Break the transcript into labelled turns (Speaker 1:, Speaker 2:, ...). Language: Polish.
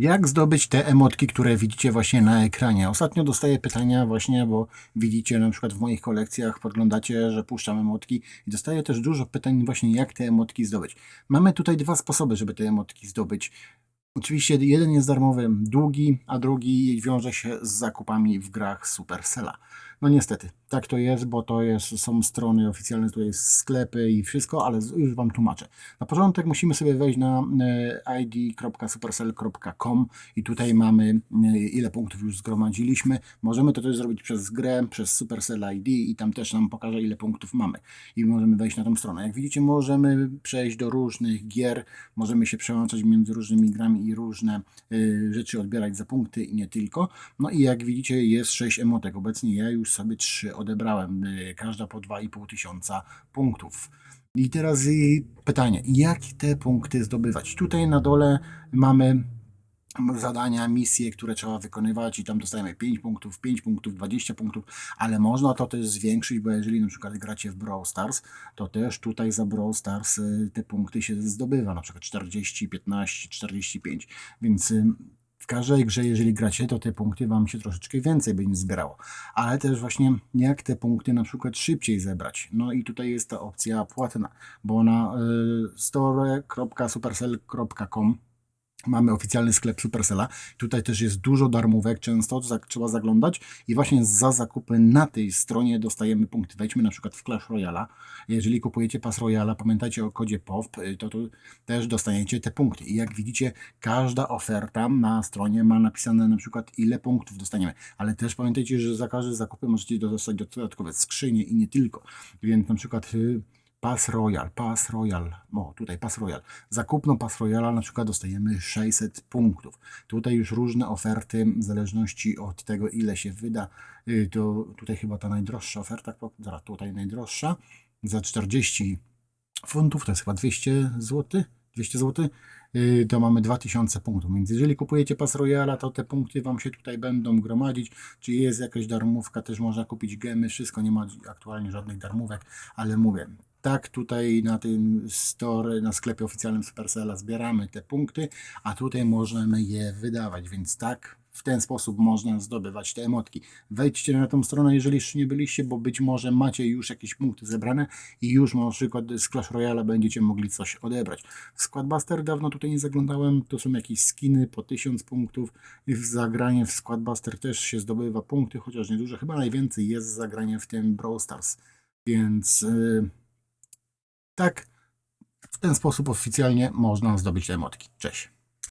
Speaker 1: Jak zdobyć te emotki, które widzicie właśnie na ekranie? Ostatnio dostaję pytania właśnie, bo widzicie na przykład w moich kolekcjach, podglądacie, że puszczam emotki i dostaję też dużo pytań właśnie, jak te emotki zdobyć. Mamy tutaj dwa sposoby, żeby te emotki zdobyć. Oczywiście jeden jest darmowy, długi, a drugi wiąże się z zakupami w grach Supercella. No niestety, tak to jest, bo to jest, są strony oficjalne, tutaj jest sklepy i wszystko, ale już Wam tłumaczę. Na początek musimy sobie wejść na e, id.supercell.com i tutaj mamy e, ile punktów już zgromadziliśmy. Możemy to też zrobić przez grę, przez Supercell ID i tam też nam pokaże ile punktów mamy i możemy wejść na tą stronę. Jak widzicie możemy przejść do różnych gier, możemy się przełączać między różnymi grami i różne y, rzeczy odbierać za punkty i nie tylko. No i jak widzicie jest 6 emotek. Obecnie ja już sobie 3 odebrałem, y, każda po 2,5 tysiąca punktów. I teraz y, pytanie, jak te punkty zdobywać? Tutaj na dole mamy zadania, misje, które trzeba wykonywać i tam dostajemy 5 punktów, 5 punktów, 20 punktów, ale można to też zwiększyć, bo jeżeli na przykład gracie w Brawl Stars, to też tutaj za Brawl Stars y, te punkty się zdobywa, na przykład 40, 15, 45, więc każdej grze, jeżeli gracie, to te punkty Wam się troszeczkę więcej będzie zbierało. Ale też właśnie jak te punkty na przykład szybciej zebrać. No i tutaj jest ta opcja płatna, bo na y, store.supercell.com Mamy oficjalny sklep Supercella. Tutaj też jest dużo darmówek, często trzeba zaglądać i właśnie za zakupy na tej stronie dostajemy punkty. Wejdźmy na przykład w Clash Royale. Jeżeli kupujecie pas Royala, pamiętajcie o kodzie POWP, y, to tu też dostaniecie te punkty. I jak widzicie, każda oferta na stronie ma napisane na przykład ile punktów dostaniemy. Ale też pamiętajcie, że za każde zakupy możecie dostać dodatkowe skrzynie i nie tylko. Więc na przykład y, Pas Royal, Pas Royal, o tutaj Pas Royal. Za kupno Pas Royala na przykład dostajemy 600 punktów. Tutaj już różne oferty, w zależności od tego ile się wyda, y, to tutaj chyba ta najdroższa oferta, zaraz tutaj najdroższa, za 40 funtów, to jest chyba 200 zł, 200 zł, to mamy 2000 punktów. Więc jeżeli kupujecie Pas Royala, to te punkty Wam się tutaj będą gromadzić. Czy jest jakaś darmówka, też można kupić gemy, wszystko, nie ma aktualnie żadnych darmówek, ale mówię, tak tutaj na tym store, na sklepie oficjalnym Supercella zbieramy te punkty, a tutaj możemy je wydawać, więc tak w ten sposób można zdobywać te emotki. Wejdźcie na tą stronę, jeżeli jeszcze nie byliście, bo być może macie już jakieś punkty zebrane i już na przykład z Clash Royale będziecie mogli coś odebrać. W Squadbuster dawno tutaj nie zaglądałem, to są jakieś skiny po 1000 punktów w zagranie w Squadbuster też się zdobywa punkty, chociaż nieduże, chyba najwięcej jest zagranie w tym Brawl Stars, więc... Yy, tak, w ten sposób oficjalnie można zdobyć te emotki. Cześć.